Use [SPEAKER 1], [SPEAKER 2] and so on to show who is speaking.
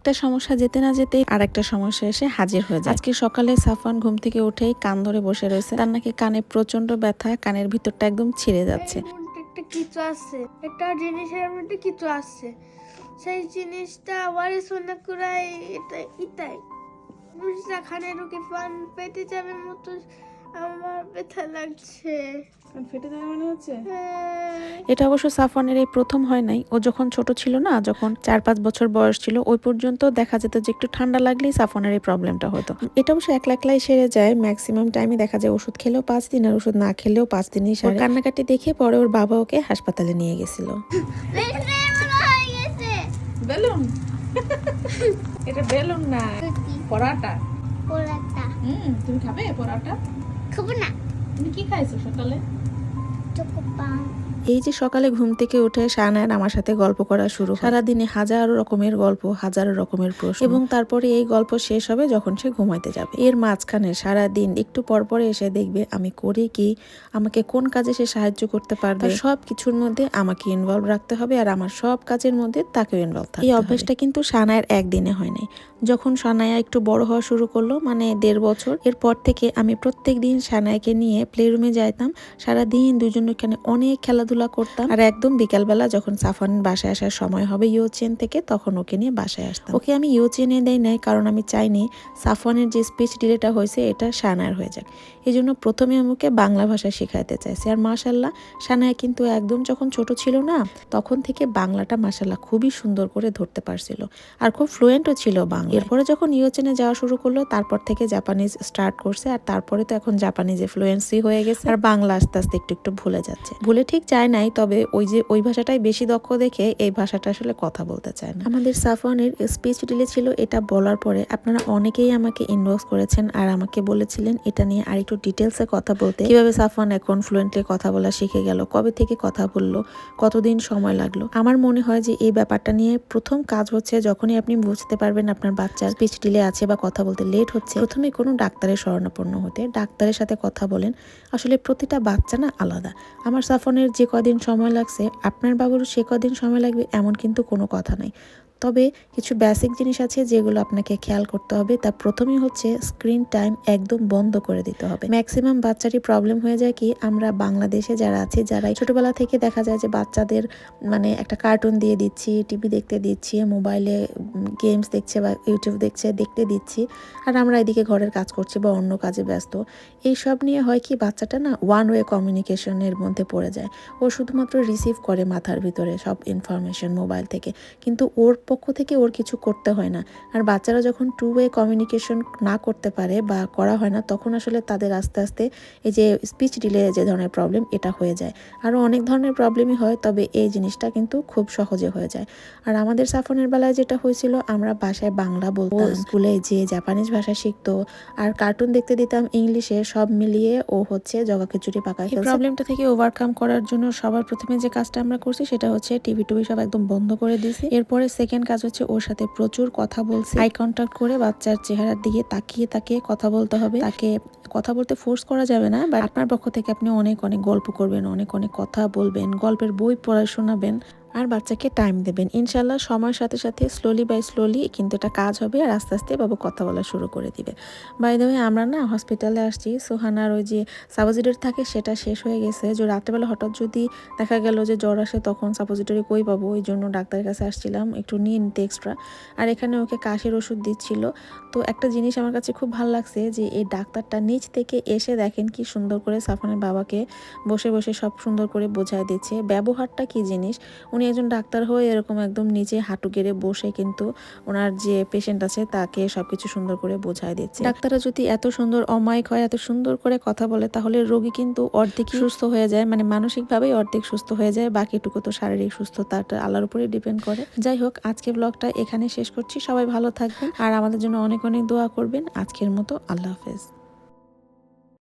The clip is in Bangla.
[SPEAKER 1] একটা সমস্যা যেতে না যেতে আর একটা সমস্যা এসে হাজির হয়ে যায়। আজকে সকালে সাফান ঘুম থেকে উঠেই কান ধরে বসে রয়েছে। তার নাকি কানে প্রচণ্ড ব্যথা, কানের ভিতরটা একদম ছিঁড়ে যাচ্ছে।
[SPEAKER 2] একটা কিছু আছে, একটা জিনিসের মধ্যে কিছু আছে। সেই জিনিসটা আবার শোনা করাই এটা ইতাই জিনিসটা খানে ঢুকে পান পেতে যাবে মতো আমার ব্যথা লাগছে।
[SPEAKER 3] ফেটে যাবে মনে হচ্ছে?
[SPEAKER 2] হ্যাঁ।
[SPEAKER 1] এটা অবশ্য সাফওয়ানের এই প্রথম হয় নাই। ও যখন ছোট ছিল না যখন চার পাঁচ বছর বয়স ছিল ওই পর্যন্ত দেখা যেত যে একটু ঠান্ডা লাগলেই সাফওয়ানের এই প্রবলেমটা হতো। এটা অবশ্য একলা একলাই সেরে যায়। ম্যাক্সিমাম টাইমে দেখা যায় ওষুধ খেলেও পাঁচ দিন আর ওষুধ না খেলেও পাঁচ দিনই সারে। কান্নাকাটি দেখে পরে ওর বাবা ওকে হাসপাতালে নিয়ে গেছিল।
[SPEAKER 3] বেলুন? এটা বেলুন না
[SPEAKER 2] সত্যি
[SPEAKER 3] পরাটা। হুম তুমি খাবে পরাটা?
[SPEAKER 2] খাব না।
[SPEAKER 3] তুমি কি খাইছো সকালে?
[SPEAKER 2] চোখো পান
[SPEAKER 1] এই যে সকালে ঘুম থেকে উঠে শাহনায়ন আমার সাথে গল্প করা শুরু। সারাদিনে হাজারো রকমের গল্প হাজারো রকমের প্রশ্ন। এবং তারপরে এই গল্প শেষ হবে যখন সে ঘুমাইতে যাবে। এর মাঝখানে সারা দিন একটু পর পরে এসে দেখবে আমি করি কি আমাকে কোন কাজে সে সাহায্য করতে পারবে। সব কিছুর মধ্যে আমাকে ইনভলভ রাখতে হবে আর আমার সব কাজের মধ্যে তাকেও ইনভলভ থাকতে এই অভ্যাসটা কিন্তু সানায়ের একদিনে হয় নাই যখন সানায়া একটু বড় হওয়া শুরু করল মানে দেড় বছর এরপর থেকে আমি প্রত্যেক দিন সানায়াকে নিয়ে প্লে রুমে যাইতাম। সারাদিন দুজন ওখানে অনেক খেলাধুলা করতাম। আর একদম বিকালবেলা যখন সাফান বাসায় আসার সময় হবে ইউচেন থেকে তখন ওকে নিয়ে বাসায় আসতাম। ওকে আমি ইউচেনে দেই নাই কারণ আমি চাইনি সাফানের যে স্পিচ ডিলেটা হয়েছে এটা সানায়ার হয়ে যাক। এই জন্য প্রথমে আমি ওকে বাংলা ভাষা শেখাতে চাইছি। আর মাশাল্লাহ সানায় কিন্তু একদম যখন ছোট ছিল না তখন থেকে বাংলাটা মাশাল্লাহ খুবই সুন্দর করে ধরতে পারছিল। আর খুব ফ্লুয়েন্টও ছিল বাংলা এরপরে যখন ইউচেনে যাওয়া শুরু করল তারপর থেকে জাপানিজ স্টার্ট করছে আর তারপরে তো এখন জাপানিজে ফ্লুয়েন্সি হয়ে গেছে। আর বাংলা আস্তে আস্তে একটু একটু ভুলে যাচ্ছে। ভুলে ঠিক যায় নাই, তবে ওই যে, ওই ভাষাটাই বেশি দক্ষ দেখে এই ভাষাটা আসলে কথা বলতে চায় না। আমাদের সাফওয়ানের স্পিচ ডিলে ছিল, এটা বলার পরে আপনারা অনেকেই আমাকে ইনবক্স করেছেন আর আমাকে বলেছিলেন এটা নিয়ে আর একটু ডিটেলসে কথা বলতে। কীভাবে সাফওয়ান এখন ফ্লুয়েন্টলি কথা বলা শিখে গেল, কবে থেকে কথা বলল, কতদিন সময় লাগল? আমার মনে হয় যে এই ব্যাপারটা নিয়ে প্রথম কাজ হচ্ছে যখনই আপনি বুঝতে পারবেন আপনার বাচ্চার স্পিচ ডিলে আছে বা কথা বলতে লেট হচ্ছে, প্রথমে কোনো ডাক্তারের শরণাপন্ন হতে, ডাক্তারের সাথে কথা বলেন, আসলে প্রতিটা বাচ্চা না আলাদা। আমার সাফনের যে কদিন সময় লাগছে আপনার বাবুর সে কদিন সময় লাগবে এমন কিন্তু কোনো কথা নাই। তবে কিছু বেসিক জিনিস আছে যেগুলো আপনাকে খেয়াল করতে হবে। তা প্রথমেই হচ্ছে স্ক্রিন টাইম একদম বন্ধ করে দিতে হবে। ম্যাক্সিমাম বাচ্চারই প্রবলেম হয়ে যায় কি, আমরা বাংলাদেশে যারা আছে যারা ছোটবেলা থেকে দেখা যায় যে বাচ্চাদের মানে একটা কার্টুন দিয়ে দিচ্ছি টিভি দেখতে দিচ্ছি মোবাইলে গেমস দেখছে বা ইউটিউব দেখছে, দেখতে দিচ্ছি, আর আমরা এদিকে ঘরের কাজ করছি বা অন্য কাজে ব্যস্ত। এই সব নিয়ে হয় কি, বাচ্চাটা না ওয়ান ওয়ে কমিউনিকেশনের মধ্যে পড়ে যায়। ও শুধুমাত্র রিসিভ করে মাথার ভিতরে সব ইনফরমেশন মোবাইল থেকে। কিন্তু ওর পক্ষ থেকে ওর কিছু করতে হয় না। আর বাচ্চারা যখন টু ওয়ে কমিউনিকেশন না করতে পারে বা করা হয় না তখন আসলে তাদের আস্তে আস্তে এই যে স্পিচ ডিলে যে ধরনের প্রবলেম এটা হয়ে যায়। আরও অনেক ধরনের প্রবলেমই হয় তবে এই জিনিসটা কিন্তু খুব সহজে হয়ে যায়। আর আমাদের সাফনের বেলায় যেটা হয়েছিল আমরা বাসায় বাংলা বলতাম। স্কুলে যে জাপানিজ ভাষা শিখতো আর কার্টুন দেখতে দিতাম ইংলিশে সব মিলিয়ে ও হচ্ছে জগা খিচুড়ি পাকা এই প্রবলেমটা থেকে ওভারকাম করার জন্য সবার প্রথমে যে কাজটা আমরা করছি সেটা হচ্ছে টিভি টুভি সব একদম বন্ধ করে দিয়েছি। এরপরে সেকেন্ড কাজ হচ্ছে ওর সাথে প্রচুর কথা বলছে। আই কন্ট্যাক্ট করে বাচ্চার চেহারার দিকে তাকিয়ে তাকিয়ে কথা বলতে হবে। তাকে কথা বলতে ফোর্স করা যাবে না বাট আপনার পক্ষ থেকে আপনি অনেক অনেক গল্প করবেন, অনেক অনেক কথা বলবেন, গল্পের বই পড়া শোনাবেন, আর বাচ্চাকে টাইম দেবেন। ইনশাল্লাহ সময়ের সাথে সাথে স্লোলি বাই স্লোলি কিন্তু এটা কাজ হবে আর আস্তে আস্তে বাবু কথা বলা শুরু করে দিবে। বাই দ্য আমরা না হসপিটালে আসছি, সোহানার ওই যে সাপোজিটরি থাকে সেটা শেষ হয়ে গেছে। যে রাত্রেবেলা হঠাৎ যদি দেখা গেল যে জ্বর আসে তখন সাপোজিটরি কই পাবো? ওই জন্য ডাক্তারের কাছে আসছিলাম, একটু নিয়ে নিতে এক্সট্রা আর এখানে ওকে কাশির ওষুধ দিচ্ছিল। তো একটা জিনিস আমার কাছে খুব ভালো লাগছে যে এই ডাক্তারটা নিচ থেকে এসে দেখেন কি সুন্দর করে সাফানের বাবাকে বসে বসে সব সুন্দর করে বোঝায় দিচ্ছে। ব্যবহারটা কি জিনিস? উনি একজন ডাক্তার হয়ে এরকম একদম নিচে হাঁটু গেড়ে বসে কিন্তু ওনার যে পেশেন্ট আছে তাকে সবকিছু সুন্দর করে বোঝায় দিচ্ছে। ডাক্তাররা যদি এত সুন্দর অমায়িক হয়, এত সুন্দর করে কথা বলে, তাহলে রোগী কিন্তু অর্ধেক সুস্থ হয়ে যায় মানে মানসিকভাবেই অর্ধেক সুস্থ হয়ে যায়, বাকিটুকু তো শারীরিক সুস্থতাটা আল্লাহর উপরেই ডিপেন্ড করে। যাই হোক, আজকে ব্লগটা এখানে শেষ করছি। সবাই ভালো থাকবেন আর আমাদের জন্য অনেক অনেক দোয়া করবেন। আজকের মতো আল্লাহ হাফেজ।